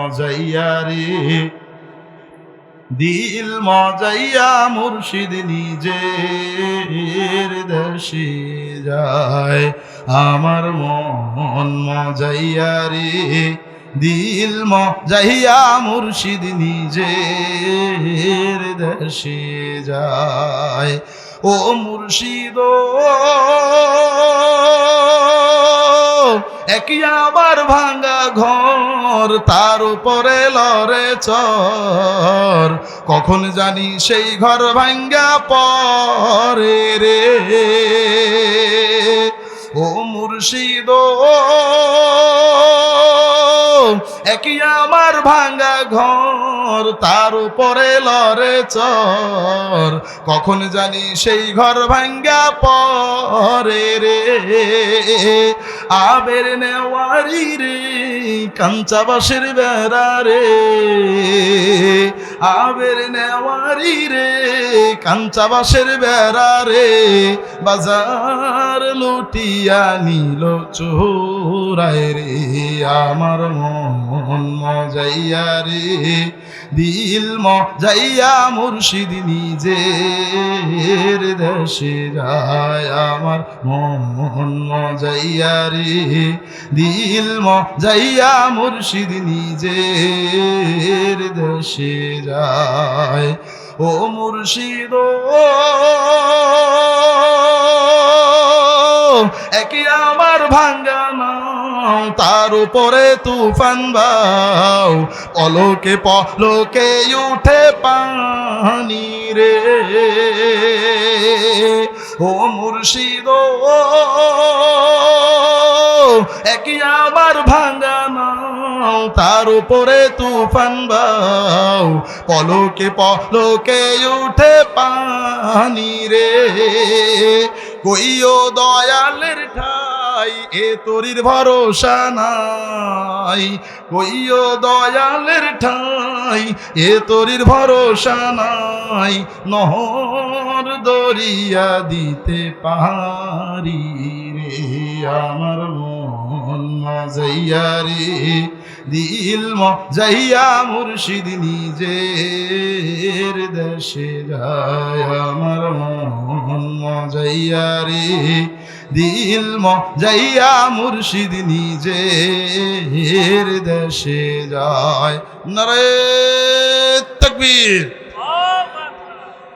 মজাইয়া রে। দিল মজাইয়া মুর্শিদ নিজের দেশে যায়। আমার মন মজাইয়া রে। দিল মজাইয়া মুর্শিদ নিজের দেশে যায়। ও মুর্শিদ! একই আবার ভাঙা ঘর, তার উপরে লরে চর। কখন জানি সেই ঘর ভাঙ্গা পরে রে। ও মুর্শিদ, একই আমার ভাঙ্গা ঘর, তার উপরে লরে চর। কখন জানি সেই ঘর ভাঙ্গা পরে রে। আবের নেওয়ারি রে কাঞ্চা বাসের বেড়া রে। আবের নেওয়ারি রে কাঞ্চা বেড়া রে, বাজার লুটিয়া নিল চোরায় রে, আমার মন মজাইয়া রে, দিল মজাইয়া মুর্শিদ নিজের দেশে যায়, আমার মন মজাইয়া রে, দিল মজাইয়া মুর্শিদ নিজের দেশে যায়। ও মুর্শিদ। একই আমার ভাঙ্গা তার উপরে তুফান বাও। পলকে পলকে উঠে পানি রে। ও মুর্শিদ, একই আমার ভাঙ্গা নাও তার উপরে তুফান বাও। পলকে পলকে উঠে পানি রে। কইও দয়ালের ঠাই, এ তোরির ভরসা নাই। কইও দয়ালের ঠাই, এ তোরির ভরসা নাই। নহর দরিয়া দিতে পারি রে আমার মন। মজাইয়া রে দিল মজাইয়া মুর্শিদ নিজের দেশে যায়। আমার মন মজাইয়া রে দিল মজাইয়া মুর্শিদ নিজের দেশে যায়। নরে তকবীর।